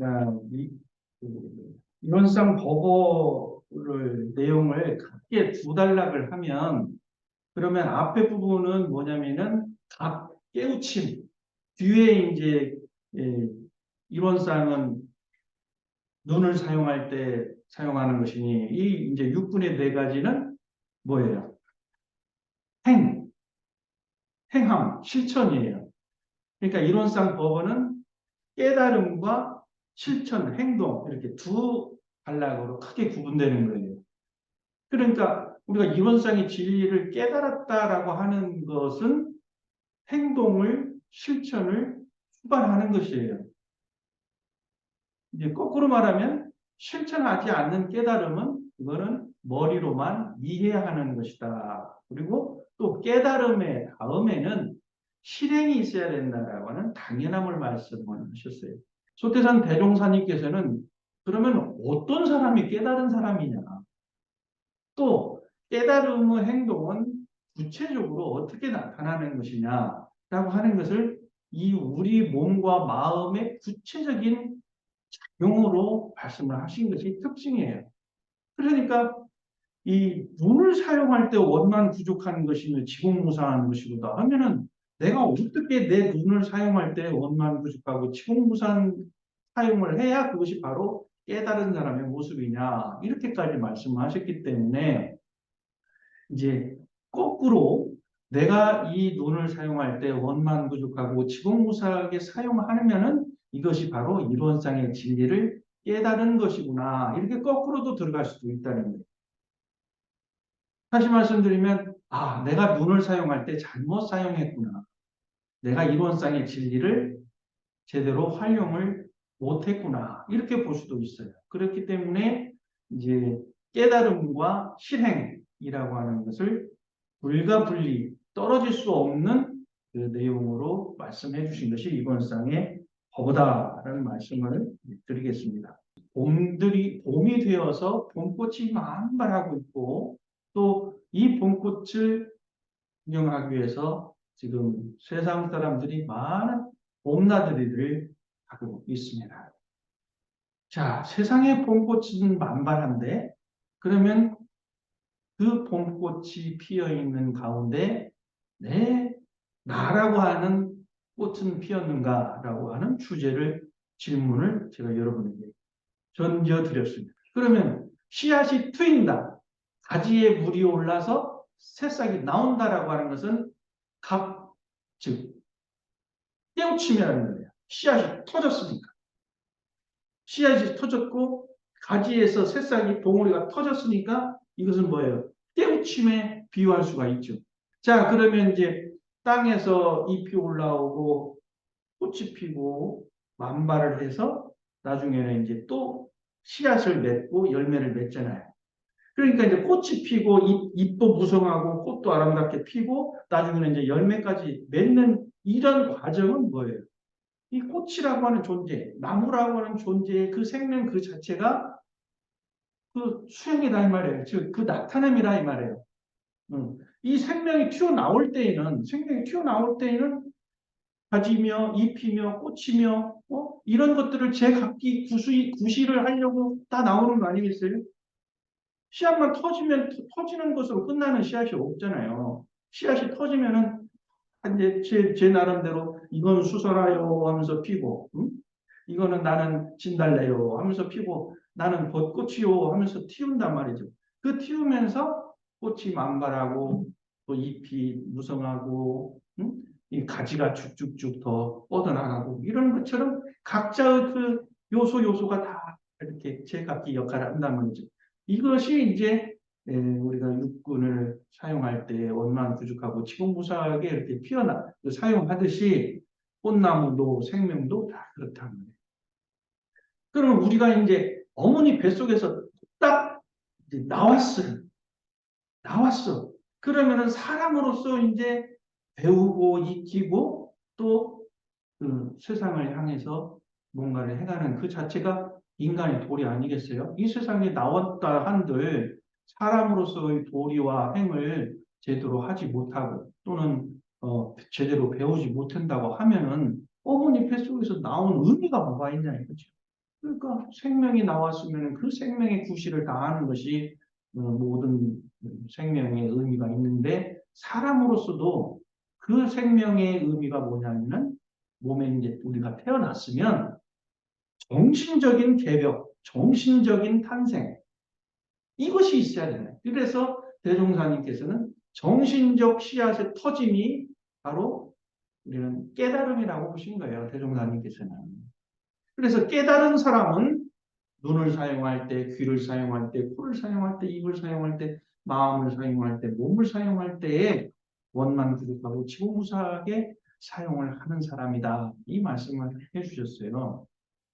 그, 이론상 법어를 내용을 각게 두 단락을 하면 그러면 앞에 부분은 뭐냐면은 각 깨우침 뒤에 이제 예, 이론상은 눈을 사용할 때 사용하는 것이니 이 이제 육군의 네 가지는 뭐예요? 행, 행함, 실천이에요. 그러니까 이론상 법어는 깨달음과 실천, 행동 이렇게 두 단락으로 크게 구분되는 거예요. 그러니까 우리가 이론상의 진리를 깨달았다라고 하는 것은 행동을 실천을 수반하는 것이에요. 이제 거꾸로 말하면 실천하지 않는 깨달음은 그거는 머리로만 이해하는 것이다. 그리고 또 깨달음의 다음에는 실행이 있어야 된다라고 하는 당연함을 말씀을 하셨어요. 소태산 대종사님께서는 그러면 어떤 사람이 깨달은 사람이냐? 또 깨달음의 행동은 구체적으로 어떻게 나타나는 것이냐 라고 하는 것을 이 우리 몸과 마음의 구체적인 작용으로 말씀을 하신 것이 특징이에요. 그러니까 이 눈을 사용할 때 원만 부족한 것이며 지공무사한 것이로다 하면은 내가 어떻게 내 눈을 사용할 때 원만 부족하고 지공무사한 사용을 해야 그것이 바로 깨달은 사람의 모습이냐 이렇게까지 말씀하셨기 때문에 이제 거꾸로 내가 이 눈을 사용할 때 원만 부족하고 지공무사하게 사용하면은 이것이 바로 이론상의 진리를 깨달은 것이구나 이렇게 거꾸로도 들어갈 수도 있다는 거예요. 다시 말씀드리면 아 내가 눈을 사용할 때 잘못 사용했구나. 내가 이론상의 진리를 제대로 활용을 못했구나 이렇게 볼 수도 있어요. 그렇기 때문에 이제 깨달음과 실행이라고 하는 것을 불가분리 떨어질 수 없는 그 내용으로 말씀해 주신 것이 이번 상의 법이다라는 말씀을 드리겠습니다. 봄들이 봄이 되어서 봄꽃이 만발하고 있고 또 이 봄꽃을 구경하기 위해서 지금 세상 사람들이 많은 봄나들이를 하고 있습니다. 자, 세상의 봄꽃은 만발한데 그러면 그 봄꽃이 피어 있는 가운데 내 나라고 하는 꽃은 피었는가라고 하는 주제를 질문을 제가 여러분에게 던져드렸습니다. 그러면 씨앗이 트인다. 가지에 물이 올라서 새싹이 나온다라고 하는 것은 각, 즉, 깨우침이라는 거예요. 씨앗이 터졌으니까. 씨앗이 터졌고 가지에서 새싹이 봉우리가 터졌으니까 이것은 뭐예요? 깨우침에 비유할 수가 있죠. 자, 그러면 이제 땅에서 잎이 올라오고 꽃이 피고 만발을 해서 나중에는 이제 또 씨앗을 맺고 열매를 맺잖아요. 그러니까 이제 꽃이 피고 잎, 잎도 무성하고 꽃도 아름답게 피고 나중에는 이제 열매까지 맺는 이런 과정은 뭐예요? 이 꽃이라고 하는 존재, 나무라고 하는 존재의 그 생명 그 자체가 그 수행이다 이 말이에요. 즉 그 나타남이라 이 말이에요. 음. 이 생명이 튀어나올 때에는 생명이 튀어나올 때에는 가지며 잎이며 꽃이며 어? 이런 것들을 제 각기 구시, 구실을 하려고 다 나오는 거 아니겠어요? 씨앗만 터지면 터지는 것으로 끝나는 씨앗이 없잖아요. 씨앗이 터지면은 이제 제, 제 나름대로 이건 수설하여 하면서 피고 응? 이거는 나는 진달래요 하면서 피고 나는 벚꽃이요 하면서 튀운단 말이죠. 그 튀우면서 꽃이 만발하고 또 잎이 무성하고 응? 이 가지가 쭉쭉쭉 더 뻗어나가고 이런 것처럼 각자의 그 요소 요소가 다 이렇게 제각기 역할을 한단 말이죠. 이것이 이제 우리가 육군을 사용할 때 원만 부족하고 지공무사하게 이렇게 피어나 사용하듯이 꽃나무도 생명도 다 그렇다는 거예요. 그러면 우리가 이제 어머니 뱃속에서 딱 나왔어요. 나왔어. 그러면은 사람으로서 이제 배우고 익히고 또 그 세상을 향해서 뭔가를 해가는 그 자체가 인간의 도리 아니겠어요? 이 세상에 나왔다 한들 사람으로서의 도리와 행을 제대로 하지 못하고 또는 어, 제대로 배우지 못한다고 하면은 어머니 뱃속에서 나온 의미가 뭐가 있냐 이거죠. 그러니까 생명이 나왔으면 그 생명의 구실을 다하는 것이 어, 모든 생명의 의미가 있는데 사람으로서도 그 생명의 의미가 뭐냐면은 몸에 이제 우리가 태어났으면 정신적인 개벽, 정신적인 탄생 이것이 있어야 되네. 그래서 대종사님께서는 정신적 씨앗의 터짐이 바로 우리는 깨달음이라고 보신 거예요. 대종사님께서는. 그래서 깨달은 사람은 눈을 사용할 때, 귀를 사용할 때, 코를 사용할 때, 입을 사용할 때, 마음을 사용할 때, 몸을 사용할 때에 원만 구속하고 치고무사하게 사용을 하는 사람이다. 이 말씀을 해주셨어요.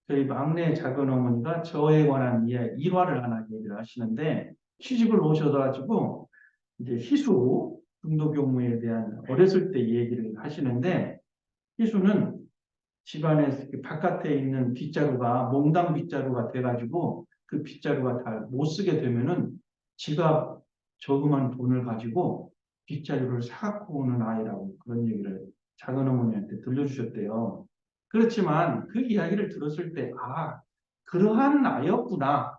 저희 막내 작은 어머니가 저에 관한 일화를 하나 얘기를 하시는데 시집을 오셔가지고 이제 희수 중도교무에 대한 어렸을 때 얘기를 하시는데 희수는 집안에 바깥에 있는 빗자루가 몽당 빗자루가 돼가지고 그 빗자루가 다 못 쓰게 되면은 지가 저금한 돈을 가지고 빗자루를 사갖고 오는 아이라고 그런 얘기를 작은 어머니한테 들려주셨대요. 그렇지만 그 이야기를 들었을 때, 아, 그러한 나였구나.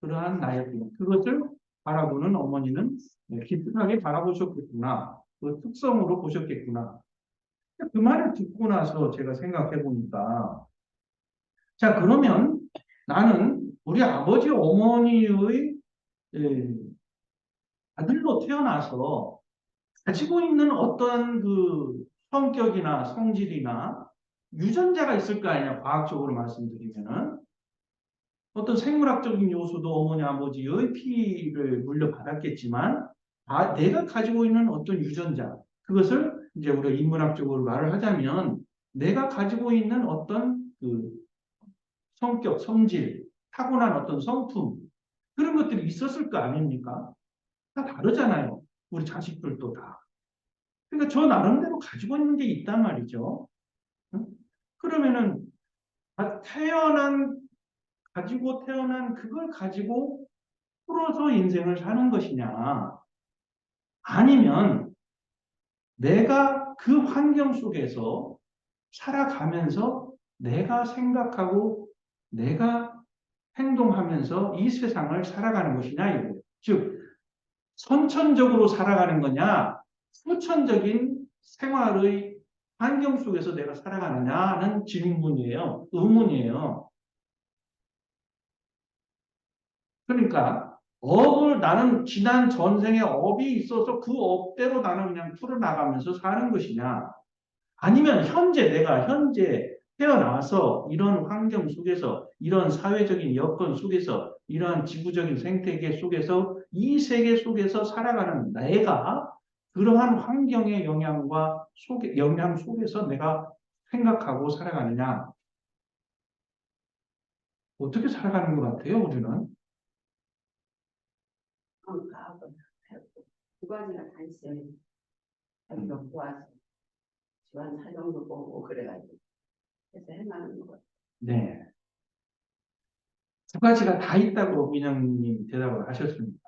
그러한 나였구나. 그것을 바라보는 어머니는 깊숙하게 바라보셨겠구나. 그 특성으로 보셨겠구나. 그 말을 듣고 나서 제가 생각해 보니까, 자, 그러면 나는 우리 아버지 어머니의 예, 아들로 태어나서 가지고 있는 어떤 그 성격이나 성질이나 유전자가 있을 거 아니냐, 과학적으로 말씀드리면은. 어떤 생물학적인 요소도 어머니, 아버지의 피를 물려받았겠지만, 아, 내가 가지고 있는 어떤 유전자, 그것을 이제 우리가 인문학적으로 말을 하자면, 내가 가지고 있는 어떤 그 성격, 성질, 타고난 어떤 성품, 그런 것들이 있었을 거 아닙니까? 다 다르잖아요. 우리 자식들도 다. 그러니까 저 나름대로 가지고 있는 게 있단 말이죠. 그러면은 태어난 가지고 태어난 그걸 가지고 풀어서 인생을 사는 것이냐 아니면 내가 그 환경 속에서 살아가면서 내가 생각하고 내가 행동하면서 이 세상을 살아가는 것이냐 이거예요. 즉 선천적으로 살아가는 거냐 후천적인 생활의 환경 속에서 내가 살아가느냐는 질문이에요. 의문이에요. 그러니까 업을 나는 지난 전생에 업이 있어서 그 업대로 나는 그냥 풀어나가면서 사는 것이냐 아니면 현재 내가 현재 태어나서 이런 환경 속에서 이런 사회적인 여건 속에서 이러한 지구적인 생태계 속에서 이 세계 속에서 살아가는 내가 그러한 환경의 영향과 속에, 영향 속에서 내가 생각하고 살아가느냐? 어떻게 살아가는 것 같아요, 우리는? 두 가지가 다 있어요. 자기가 모아서 집안 사정도 보고 그래가지고 해서 해나가는 거. 네. 두 가지가 다 있다고 민영님 대답을 하셨습니다.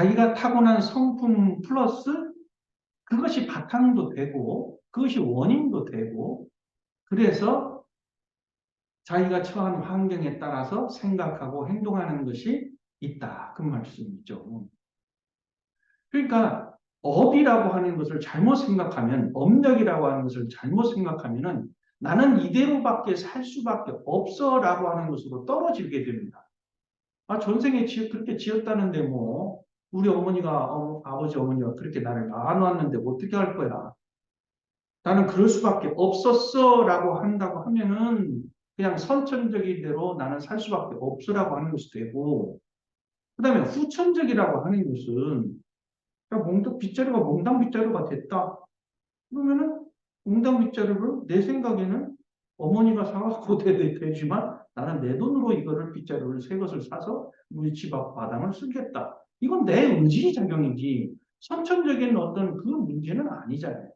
자기가 타고난 성품 플러스 그것이 바탕도 되고 그것이 원인도 되고 그래서 자기가 처한 환경에 따라서 생각하고 행동하는 것이 있다. 그 말씀이죠. 그러니까 업이라고 하는 것을 잘못 생각하면 업력이라고 하는 것을 잘못 생각하면은 나는 이대로밖에 살 수밖에 없어 라고 하는 것으로 떨어지게 됩니다. 아 전생에 지었 그렇게 지었다는데 뭐 우리 어머니가 어, 아버지 어머니가 그렇게 나를 낳아놨는데 어떻게 할 거야? 나는 그럴 수밖에 없었어라고 한다고 하면은 그냥 선천적인 대로 나는 살 수밖에 없어라고 하는 것이 되고 그 다음에 후천적이라고 하는 것은 야, 몽당 빗자루가 몽당 빗자루가 됐다. 그러면은 몽당 빗자루를 내 생각에는 어머니가 사갖고 되지만 나는 내 돈으로 이거를 빗자루를 새 것을 사서 우리 집 앞 마당을 쓰겠다. 이건 내 의지 작용이지 선천적인 어떤 그 문제는 아니잖아요.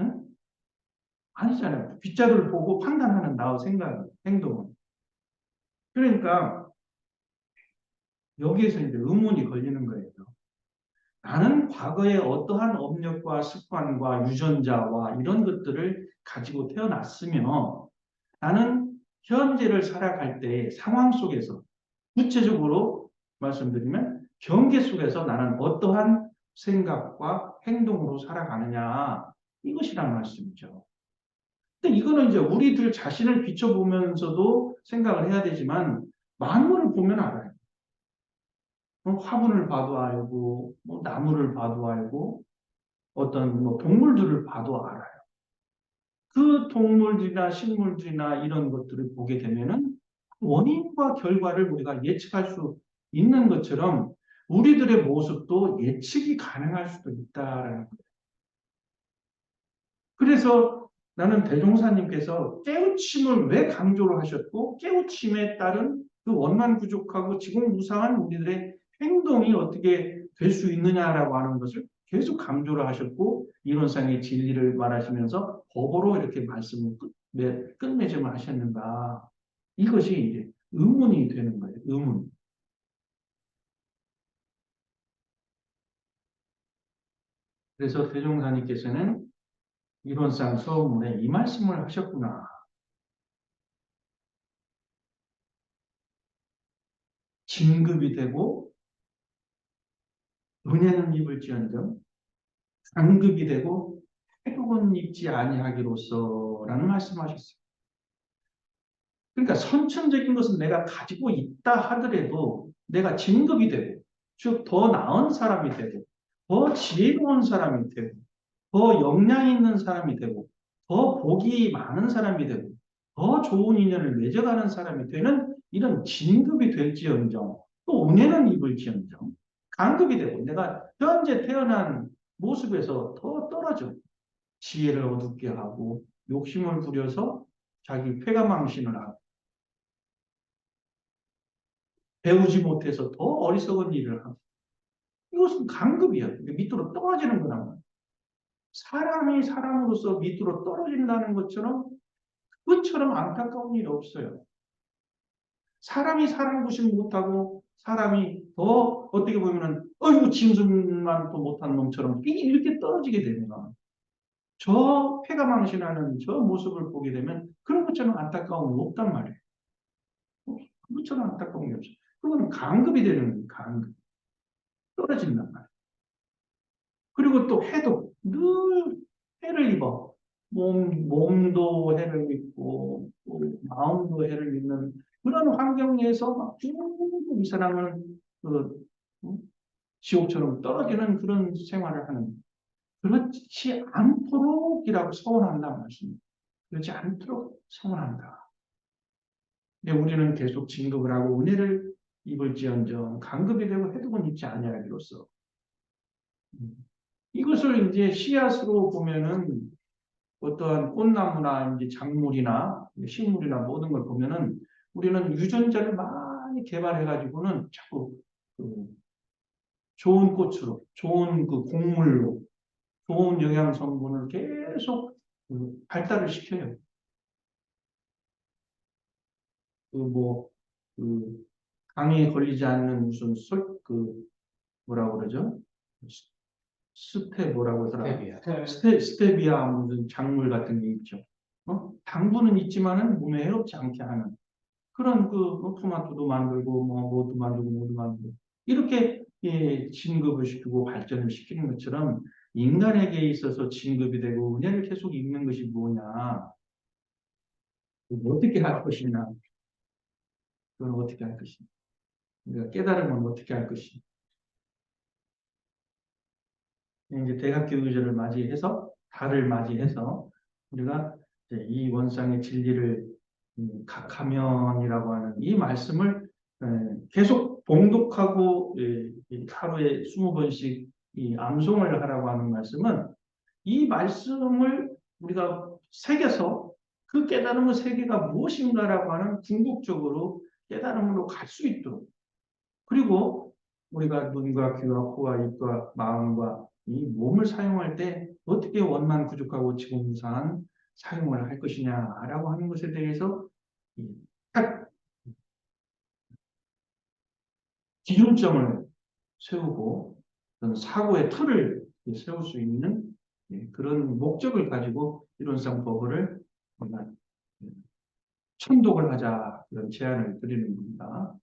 응? 아니잖아요. 빗자루를 보고 판단하는 나의 생각, 행동은. 그러니까 여기에서 이제 의문이 걸리는 거예요. 나는 과거에 어떠한 업력과 습관과 유전자와 이런 것들을 가지고 태어났으며 나는 현재를 살아갈 때의 상황 속에서 구체적으로 말씀드리면 경계 속에서 나는 어떠한 생각과 행동으로 살아가느냐 이것이란 말씀이죠. 근데 이거는 이제 우리들 자신을 비춰보면서도 생각을 해야 되지만 만물을 보면 알아요. 어, 화분을 봐도 알고 뭐 나무를 봐도 알고 어떤 뭐 동물들을 봐도 알아요. 그 동물들이나 식물들이나 이런 것들을 보게 되면은 원인과 결과를 우리가 예측할 수 있는 것처럼 우리들의 모습도 예측이 가능할 수도 있다라는 거예요. 그래서 나는 대종사님께서 깨우침을 왜 강조를 하셨고 깨우침에 따른 그 원만 부족하고 지공무상한 우리들의 행동이 어떻게 될 수 있느냐라고 하는 것을 계속 강조를 하셨고 이론상의 진리를 말하시면서 법으로 이렇게 말씀을 끝, 끝맺음을 하셨는가 이것이 이제 의문이 되는 거예요. 의문. 그래서 대종사님께서는 이론상 서문에 이 말씀을 하셨구나. 진급이 되고 은혜는 입을지언정 상급이 되고 태국은 입지 아니하기로서라는 말씀하셨어요. 그러니까 선천적인 것은 내가 가지고 있다 하더라도 내가 진급이 되고 즉 더 나은 사람이 되고 더 지혜로운 사람이 되고 더 역량 있는 사람이 되고 더 복이 많은 사람이 되고 더 좋은 인연을 맺어가는 사람이 되는 이런 진급이 될지언정 또 은혜는 입을지언정 강급이 되고 내가 현재 태어난 모습에서 더 떨어져 지혜를 어둡게 하고 욕심을 부려서 자기 폐가망신을 하고 배우지 못해서 더 어리석은 일을 하고 이것은 강급이야. 밑으로 떨어지는 거란 사람이 사람으로서 밑으로 떨어진다는 것처럼 그것처럼 안타까운 일이 없어요. 사람이 사람 구심 못하고 사람이 더 어떻게 보면은 어이구 짐승만 또 못한 놈처럼 이렇게 떨어지게 되면 저 폐가 망신하는 저 모습을 보게 되면 그런 것처럼 안타까움이 없단 말이에요. 그것처럼 안타까운 게 없어요. 그거는 강급이 되는 강급. 떨어진단 말이에요. 그리고 또 해도 늘 해를 입어. 몸, 몸도 해를 입고, 마음도 해를 입는 그런 환경에서 막 쭉 이 사람은 그, 지옥처럼 떨어지는 그런 생활을 하는 그렇지 않도록이라고 서원한다는 말씀입니다. 그렇지 않도록 서원한다. 근데 우리는 계속 진급을 하고 은혜를 입을지언정 강급이 되고 해독은 입지 아니하기로서 이것을 이제 씨앗으로 보면은 어떠한 꽃나무나 이제 작물이나 식물이나 모든 걸 보면은 우리는 유전자를 많이 개발해 가지고는 자꾸 그 좋은 꽃으로 좋은 그 곡물로 좋은 영양 성분을 계속 그 발달을 시켜요. 그 뭐, 그, 강에 걸리지 않는 무슨 술, 그, 뭐라 그러죠? 스테 뭐라고 하더라? 스테비아. 스테, 스테비아 무슨 작물 같은 게 있죠. 어? 당분은 있지만은 몸에 해롭지 않게 하는 그런 그 어, 토마토도 만들고 뭐 뭐도 만들고 뭐도 만들고 이렇게 예, 진급을 시키고 발전을 시키는 것처럼 인간에게 있어서 진급이 되고 은혜를 계속 입는 것이 뭐냐? 어떻게 할 것이냐? 그건 어떻게 할 것이냐? 우리가 깨달으면 어떻게 할 것이냐? 이제 대학교육제를 맞이해서 달을 맞이해서 우리가 이 원상의 진리를 음, 각하면이라고 하는 이 말씀을 에, 계속 봉독하고 예, 이 하루에 20번씩 이 암송을 하라고 하는 말씀은 이 말씀을 우리가 새겨서 그 깨달음의 세계가 무엇인가라고 하는 궁극적으로 깨달음으로 갈 수 있도록 그리고 우리가 눈과 귀와 코와 입과 마음과 이 몸을 사용할 때 어떻게 원만 부족하고 지공무상한 사용을 할 것이냐라고 하는 것에 대해서 딱 기준점을 세우고 사고의 틀을 세울 수 있는 예, 그런 목적을 가지고 이론상 법을 천독을 하자 그런 제안을 드리는 겁니다.